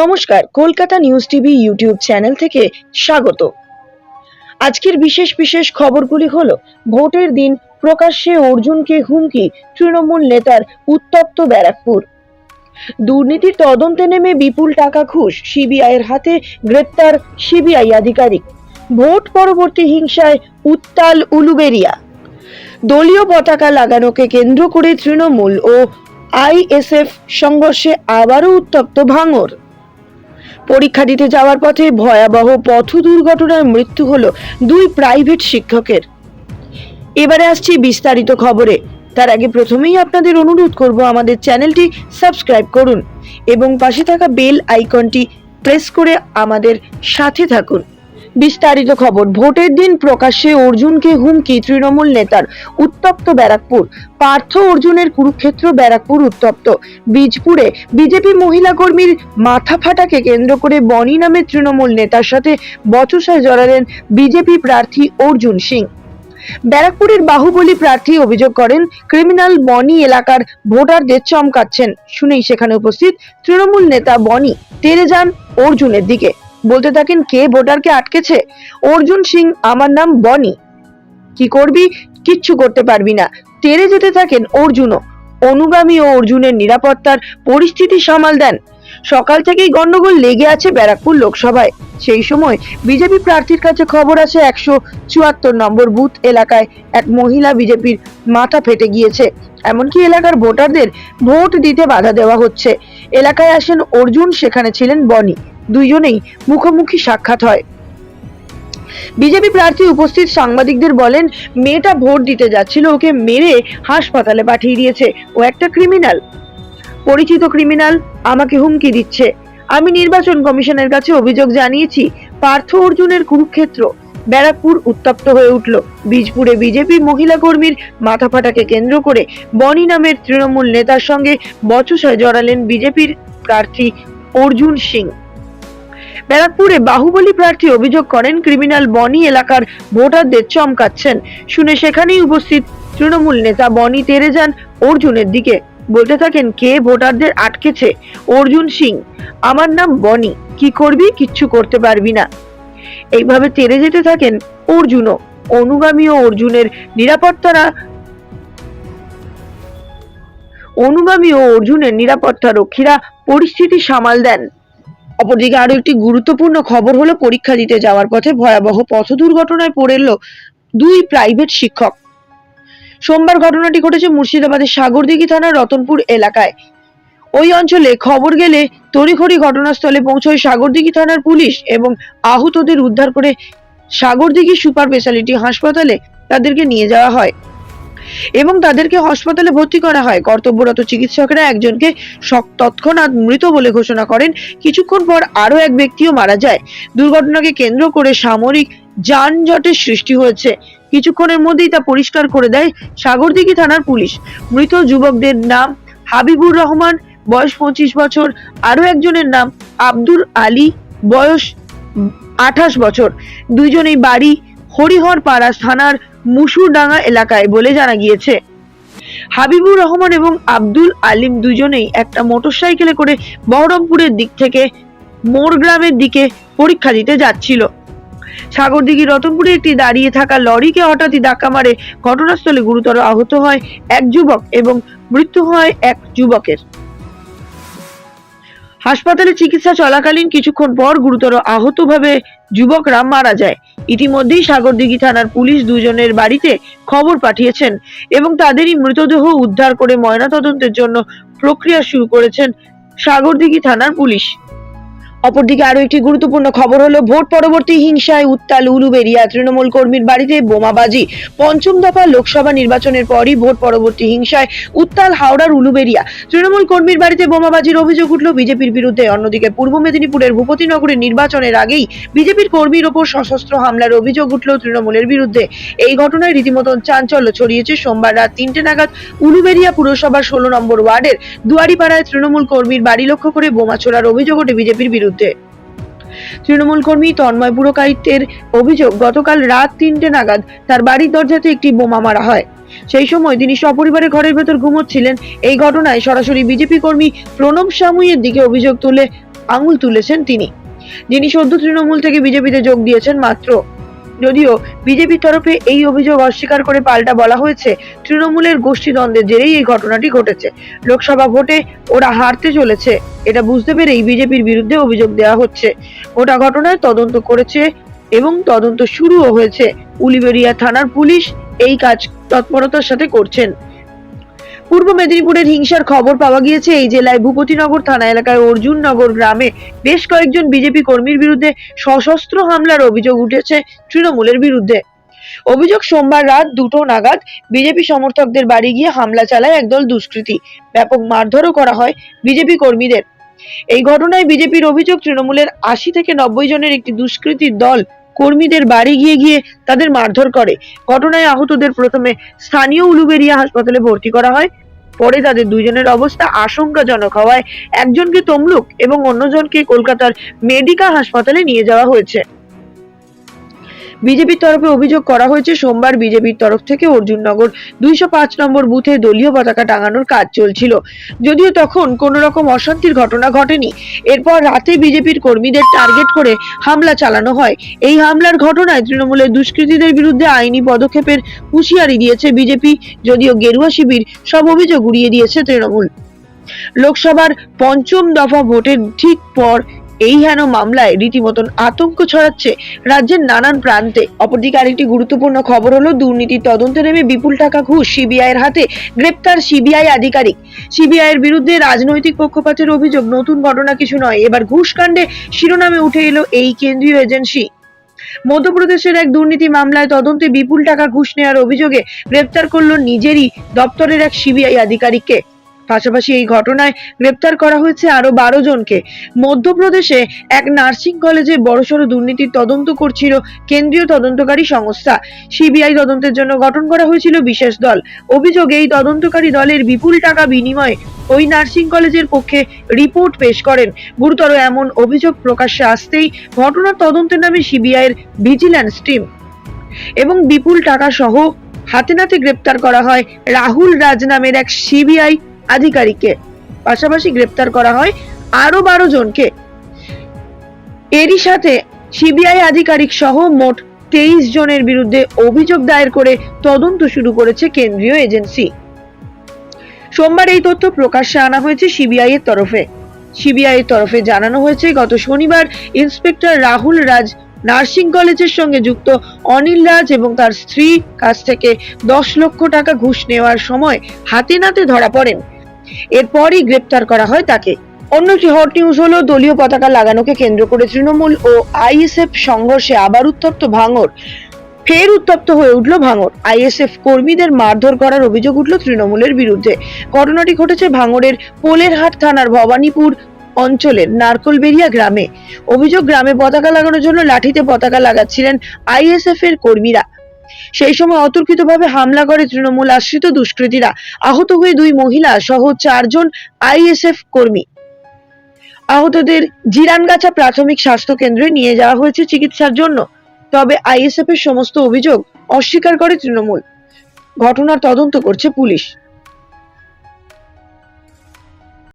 নমস্কার, Kolkata news TV YouTube channel থেকে স্বাগত। আজকের বিশেষ বিশেষ খবরগুলি হল, ভোটের দিন প্রকাশ্যে অর্জুনকে হুমকি, তৃণমূল নেতার উত্তপ্ত ব্যারাকপুর। দুর্নীতির তদন্তে নেমে বিপুল টাকা ঘুষ, সিবিআইয়ের হাতে গ্রেপ্তার সিবিআই আধিকারিক। ভোট পরবর্তী হিংসায় উত্তাল উলুবেরিয়া। দলীয় পতাকা লাগানোকে কেন্দ্র করে তৃণমূল ও আইএসএফ সংঘর্ষে আবারও উত্তপ্ত ভাঙর। পরীক্ষা দিতে যাওয়ার পথে ভয়াবহ পথ দুর্ঘটনায় মৃত্যু হলো দুই প্রাইভেট শিক্ষকের। এবারে আসছি বিস্তারিত খবরে। তার আগে প্রথমেই আপনাদের অনুরোধ করব আমাদের চ্যানেলটি সাবস্ক্রাইব করুন এবং পাশে থাকা বেল আইকনটি প্রেস করে আমাদের সাথে থাকুন। বিস্তারিত খবর। ভোটের দিন প্রকাশ্যে অর্জুনকে হুমকি, তৃণমূল নেতার উত্তপ্ত ব্যারাকপুর। পার্থ অর্জুনের কুরুক্ষেত্র ব্যারাকপুর উত্তপ্ত। বীজপুরে বিজেপি মহিলা কর্মীর মাথা ফাটাকে কেন্দ্র করে বনি নামে তৃণমূল নেতার সাথে বচসায় জড়ালেন বিজেপি প্রার্থী অর্জুন সিং। ব্যারাকপুরের বাহুবলী প্রার্থী অভিযোগ করেন, ক্রিমিনাল বনি এলাকার ভোটারদের চমকাচ্ছেন। শুনেই সেখানে উপস্থিত তৃণমূল নেতা বনি, তেরে যান অর্জুনের দিকে। বলতে থাকেন কে ভোটারকে আটকেছে? অর্জুন সিং, আমার নাম বনি। কি করবি? কিচ্ছু করতে পারবি না। তেরে যেতে থাকেন অর্জুনও। অনুগামী ও অর্জুনের নিরাপত্তার পরিস্থিতি সামাল দেন। সকাল থেকেই গন্ডগোল লেগে আছে ব্যারাকপুর লোকসভায়। সেই সময় বিজেপি প্রার্থীর কাছে খবর আছে একশো চুয়াত্তর নম্বর বুথ এলাকায় এক মহিলা বিজেপির মাথা ফেটে গিয়েছে। এমনকি এলাকার ভোটারদের ভোট দিতে বাধা দেওয়া হচ্ছে। এলাকায় আসেন অর্জুন, সেখানে ছিলেন বনি। দুইজনেই মুখোমুখি সাক্ষাৎ হয়। বিজেপি প্রার্থী উপস্থিত সাংবাদিকদের বলেন, মেয়েটা ভোট দিতে যাচ্ছিল, ওকে মেরে হাসপাতালে পাঠিয়ে দিয়েছে। ও একটা ক্রিমিনাল। পরিচিত ক্রিমিনাল আমাকে হুমকি দিচ্ছে। আমি নির্বাচন কমিশনের কাছে অভিযোগ জানিয়েছি, পার্থ অর্জুনের কুরুক্ষেত্র। ব্যারাকপুর উত্তপ্ত হয়ে উঠল। বীজপুরে বিজেপি মহিলা কর্মীর মাথা ফাটাকে কেন্দ্র করে বনি নামের তৃণমূল নেতার সঙ্গে বচসায় জড়ালেন বিজেপির প্রার্থী অর্জুন সিং। ব্যারাকপুরে বাহুবলী প্রার্থী অভিযোগ করেন ক্রিমিনাল বনি এলাকার ভোটারদের চমকাচ্ছেন। শুনে সেখানেই উপস্থিত তৃণমূল নেতা বনি তেরে যান অর্জুনের দিকে। বলতে থাকেন, কে ভোটারদের আটকেছে? অর্জুন সিং। আমার নাম বনি। কি করবি? কিচ্ছু করতে পারবি না। এইভাবে তেরে যেতে থাকেন অর্জুনও। অনুগামী ও অর্জুনের নিরাপত্তারা অনুগামী ও অর্জুনের নিরাপত্তা রক্ষীরা পরিস্থিতি সামাল দেন। অপরদিকে আরও একটি গুরুত্বপূর্ণ খবর হলো পরীক্ষা দিতে যাওয়ার পথে ভয়াবহ পথ দুর্ঘটনায় পড়ে এলো দুই প্রাইভেট শিক্ষক। সোমবার ঘটনাটি ঘটেছে মুর্শিদাবাদের সাগরদিঘি থানার রতনপুর এলাকায়। ওই অঞ্চলে খবর গেলে তড়িঘড়ি ঘটনাস্থলে পৌঁছয় সাগরদিঘি থানার পুলিশ এবং আহতদের উদ্ধার করে সাগরদিঘি সুপার স্পেশালিটি হাসপাতালে তাদেরকে নিয়ে যাওয়া হয়। এবং তাদেরকে হাসপাতালে ভর্তি করা হয়। কর্তব্যরত চিকিৎসকরা একজনকে তৎক্ষণাৎ মৃত বলে ঘোষণা করেন। কিছুক্ষণ পর আরও এক ব্যক্তিও মারা যায়। দুর্ঘটনাকে কেন্দ্র করে সামরিক যানজটের সৃষ্টি হয়েছে। কিছুক্ষণের মধ্যেই তা পরিষ্কার করে দেয় সাগরদিঘি থানার পুলিশ। মৃত যুবকদের নাম হাবিবুর রহমান, বয়স পঁচিশ বছর। আরও একজনের নাম আব্দুল আলী, বয়স আঠাশ বছর। দুইজনেই বাড়ি হরিহর পাড়া থানার মুসুরডাঙ্গা এলাকায় বলে জানা গিয়েছে। হাবিবুর রহমান এবং আব্দুল আলিম দুজনেই একটা মোটরসাইকেলে করে বহরমপুরের দিক থেকে মোরগ্রামের দিকে পরীক্ষা দিতে যাচ্ছিল। সাগরদিঘি রতনপুরে একটি দাঁড়িয়ে থাকা লরিকে হঠাৎই ধাক্কা মারে ঘটনাস্থলে গুরুতর আহত হয় এক যুবক এবং মৃত্যু হয় এক যুবকের। হাসপাতালে চিকিৎসা চলাকালীন কিছুক্ষণ পর গুরুতর আহতভাবে যুবকরা মারা যায়। ইতিমধ্যেই সাগরদিঘি থানার পুলিশ দুজনের বাড়িতে খবর পাঠিয়েছেন এবং তাদেরই মৃতদেহ উদ্ধার করে ময়নাতদন্তের জন্য প্রক্রিয়া শুরু করেছেন সাগরদিঘি থানার পুলিশ। অপরদিকে আরও একটি গুরুত্বপূর্ণ খবর হলো, ভোট পরবর্তী হিংসায় উত্তাল উলুবেরিয়া। তৃণমূল কর্মীর বাড়িতে বোমাবাজি। পঞ্চম দফা লোকসভা নির্বাচনের পরই ভোট পরবর্তী হিংসায় উত্তাল হাওড়ার উলুবেরিয়া। তৃণমূল কর্মীর বাড়িতে বোমাবাজির অভিযোগ উঠল বিজেপির বিরুদ্ধে। অন্যদিকে পূর্ব মেদিনীপুরের ভূপতিনগরে নির্বাচনের আগেই বিজেপির কর্মীর ওপর সশস্ত্র হামলার অভিযোগ উঠল তৃণমূলের বিরুদ্ধে। এই ঘটনায় রীতিমতন চাঞ্চল্য ছড়িয়েছে সোমবার রাত তিনটে নাগাদ উলুবেরিয়া পুরসভার ষোলো নম্বর ওয়ার্ডের দুয়ারিপাড়ায় তৃণমূল কর্মীর বাড়ি লক্ষ্য করে বোমা ছোড়ার অভিযোগ ওঠে বিজেপির বিরুদ্ধে। তৃণমূল কর্মী তন্ময় পুরকারিত্বের অভিযোগ, গতকাল রাত তিনটে নাগাদ তার বাড়ির দরজাতে একটি বোমা মারা হয়। সেই সময় তিনি সপরিবারে ঘরের ভেতর ঘুমোচ্ছিলেন। এই ঘটনায় সরাসরি বিজেপি কর্মী প্রণব সামুইয়ের দিকে অভিযোগ তুলে আঙুল তুলেছেন তিনি। যিনি সদ্য তৃণমূল থেকে বিজেপিতে যোগ দিয়েছেন মাত্র যদিও বিজেপির তরফে এই অভিযোগ অস্বীকার করে পাল্টা বলা হয়েছে, তৃণমূলের গোষ্ঠীদ্বন্দ্বের জেরেই এই ঘটনাটি ঘটেছে। লোকসভা ভোটে ওরা হারতে চলেছে, এটা বুঝতে পেরেই বিজেপির বিরুদ্ধে অভিযোগ দেওয়া হচ্ছে। গোটা ঘটনায় তদন্ত করেছে এবং তদন্ত শুরুও হয়েছে। উলিবেরিয়া থানার পুলিশ এই কাজ তৎপরতার সাথে করছেন। পূর্ব মেদিনীপুরের হিংসার খবর পাওয়া গিয়েছে। এই জেলায় ভূপতিনগর থানা এলাকায় অর্জুননগর গ্রামে বেশ কয়েকজন বিজেপি কর্মীর বিরুদ্ধে সশস্ত্র হামলার অভিযোগ উঠেছে তৃণমূলের বিরুদ্ধে। অভিযোগ সোমবার রাত দুটো নাগাদ বিজেপি সমর্থকদের বাড়ি গিয়ে হামলা চালায় একদল দুষ্কৃতী। ব্যাপক মারধরও করা হয় বিজেপি কর্মীদের। এই ঘটনায় বিজেপির অভিযোগ তৃণমূলের আশি থেকে নব্বই জনের একটি দুষ্কৃতীর দল কর্মীদের বাড়ি গিয়ে গিয়ে তাদের মারধর করে। ঘটনায় আহতদের প্রথমে স্থানীয় উলুবেরিয়া হাসপাতালে ভর্তি করা হয়। পরে তাদের দুজনের অবস্থা আশঙ্কাজনক হওয়ায় একজনকে তমলুক এবং অন্যজনকে কলকাতার মেডিকা হাসপাতালে নিয়ে যাওয়া হয়েছে। বিজেপির তরফে অভিযোগ করা হয়েছে, সোমবার বিজেপির তরফ থেকে অর্জুননগর দুইশো পাঁচ নম্বর বুথে দলীয় পতাকা টাঙানোর কাজ চলছিল। যদিও তখন কোনো রকম অশান্তির ঘটনা ঘটেনি। এরপর রাতে বিজেপির কর্মীদের টার্গেট করে হামলা চালানো হয়। এই হামলার ঘটনায় তৃণমূলের দুষ্কৃতীদের বিরুদ্ধে আইনি পদক্ষেপের হুঁশিয়ারি দিয়েছে বিজেপি, যদিও গেরুয়া শিবির সব অভিযোগ উড়িয়ে দিয়েছে তৃণমূল। লোকসভার পঞ্চম দফা ভোটের ঠিক পর এই হেন মামলায় রীতিমতন আতঙ্ক ছড়াচ্ছে রাজ্যের নানান প্রান্তে। অপরদিকে আরেকটি গুরুত্বপূর্ণ খবর হলো, দুর্নীতির তদন্তে নেমে বিপুল টাকা ঘুষ সিবিআই এর হাতে। গ্রেপ্তার সিবিআই আধিকারিক। সিবিআই এর বিরুদ্ধে রাজনৈতিক পক্ষপাতের অভিযোগ, নতুন ঘটনা কিছু নয়। এবার ঘুষ কাণ্ডে শিরোনামে উঠে এলো এই কেন্দ্রীয় এজেন্সি। মধ্যপ্রদেশের এক দুর্নীতি মামলায় তদন্তে বিপুল টাকা ঘুষ নেওয়ার অভিযোগে গ্রেপ্তার করল নিজেরই দপ্তরের এক সিবিআই আধিকারিককে। পাশাপাশি এই ঘটনায় গ্রেপ্তার করা হয়েছে আরও বারো জনকে। মধ্যপ্রদেশে এক নার্সিং কলেজে বড়সড় দুর্নীতির তদন্ত করছিল কেন্দ্রীয় তদন্তকারী সংস্থা। সিবিআই তদন্তের জন্য গঠন করা হয়েছিল বিশেষ দল। অভিযোগ, এই তদন্তকারী দলের বিপুল টাকা বিনিময়ে ওই নার্সিং কলেজের পক্ষে রিপোর্ট পেশ করেন। গুরুতর এমন অভিযোগ প্রকাশ্যে আসতেই ঘটনার তদন্তের নামে সিবিআই এর ভিজিল্যান্স টিম। এবং বিপুল টাকা সহ হাতে নাতে গ্রেপ্তার করা হয় রাহুল রাজ নামের এক সিবিআই আধিকারিককে। পাশাপাশি গ্রেপ্তার করা হয় আরও বারো জনকে। এরই সাথে সিবিআই আধিকারিক সহ মোট তেইশ জনের বিরুদ্ধে অভিযোগ দায়ের করে তদন্ত শুরু করেছে কেন্দ্রীয় এজেন্সি। সোমবার এই তথ্য প্রকাশ্যে আনা হয়েছে সিবিআই এর তরফে। সিবিআই এর তরফে জানানো হয়েছে, গত শনিবার ইন্সপেক্টর রাহুল রাজ নার্সিং কলেজের সঙ্গে যুক্ত অনিল রাজ এবং তার স্ত্রী কাছ থেকে দশ লক্ষ টাকা ঘুষ নেওয়ার সময় হাতে নাতে ধরা পড়েন। এরপরই গ্রেপ্তার করা হয় তাকে। অন্য একটি হট নিউজ হলো, দলীয় পতাকা লাগানোকে কেন্দ্র করে তৃণমূল ও আইএসএফ সংঘর্ষে আবার উত্তপ্ত ভাঙর। ফের উত্তপ্ত হয়ে উঠল ভাঙর। আইএসএফ কর্মীদের মারধর করার অভিযোগ উঠল তৃণমূলের বিরুদ্ধে। ঘটনাটি ঘটেছে ভাঙরের পোলেরহাট থানার ভবানীপুর অঞ্চলের নারকলবেরিয়া গ্রামে। অভিযোগ, গ্রামে পতাকা লাগানোর জন্য লাঠিতে পতাকা লাগাচ্ছিলেন আইএসএফ এর কর্মীরা। সেই সময় অতর্কিতভাবে হামলা করে তৃণমূল আশ্রিত দুষ্কৃতীরা। আহত হয়ে দুই মহিলা সহ চারজন আইএসএফ কর্মী। আহতদের জিরানগাছা প্রাথমিক স্বাস্থ্য কেন্দ্রে নিয়ে যাওয়া হয়েছে চিকিৎসার জন্য। তবে আইএসএফ এর সমস্ত অভিযোগ অস্বীকার করে তৃণমূল। ঘটনার তদন্ত করছে পুলিশ।